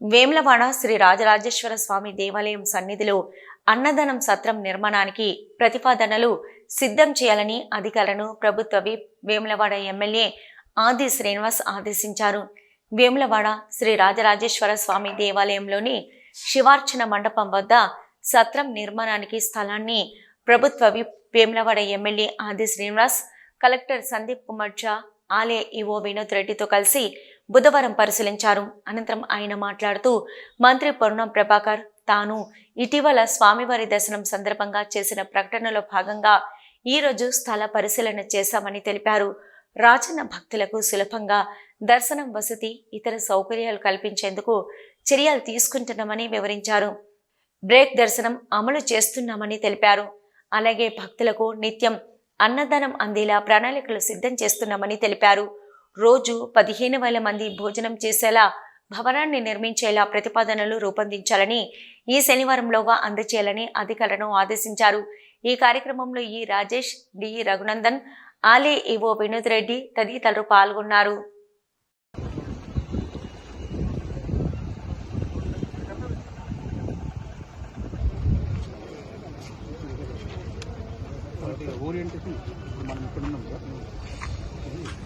వేములవాడ శ్రీ రాజరాజేశ్వర స్వామి దేవాలయం సన్నిధిలో అన్నదానం సత్రం నిర్మాణానికి ప్రతిపాదనలు సిద్ధం చేయాలని అధికారులను ప్రభుత్వ విప్ వేములవాడ ఎమ్మెల్యే ఆది శ్రీనివాస్ ఆదేశించారు. వేములవాడ శ్రీ రాజరాజేశ్వర స్వామి దేవాలయంలోని శివార్చన మండపం వద్ద సత్రం నిర్మాణానికి స్థలాన్ని ప్రభుత్వ whip Vemulawada MLA Adi Srinivas collector Sandeep Kumar Jha ఆలయ ఈవో వినోద్ రెడ్డితో కలిసి బుధవారం పరిశీలించారు. అనంతరం ఆయన మాట్లాడుతూ మంత్రి పొన్నం ప్రభాకర్ తాను ఇటీవల స్వామివారి దర్శనం సందర్భంగా చేసిన ప్రకటనలో భాగంగా ఈరోజు స్థల పరిశీలన చేశామని తెలిపారు. రాజన్న భక్తులకు సులభంగా దర్శనం వసతి ఇతర సౌకర్యాలు కల్పించేందుకు చర్యలు తీసుకుంటున్నామని వివరించారు. బ్రేక్ దర్శనం అమలు చేస్తున్నామని తెలిపారు. అలాగే భక్తులకు నిత్యం అన్నదానం అందేలా ప్రణాళికలు సిద్ధం చేస్తున్నామని తెలిపారు. రోజు పదిహేను వేల మంది భోజనం చేసేలా భవనాన్ని నిర్మించేలా ప్రతిపాదనలు రూపొందించాలని ఈ శనివారంలోగా అందచేయాలని అధికారులను ఆదేశించారు. ఈ కార్యక్రమంలో ఈ రాజేష్ డి. రఘునందన్ ఆలే ఈవో వినోద్ రెడ్డి తదితరులు పాల్గొన్నారు. ఓరియంటేషన్ మనం ఇక్కడ ఉన్నాం కదా.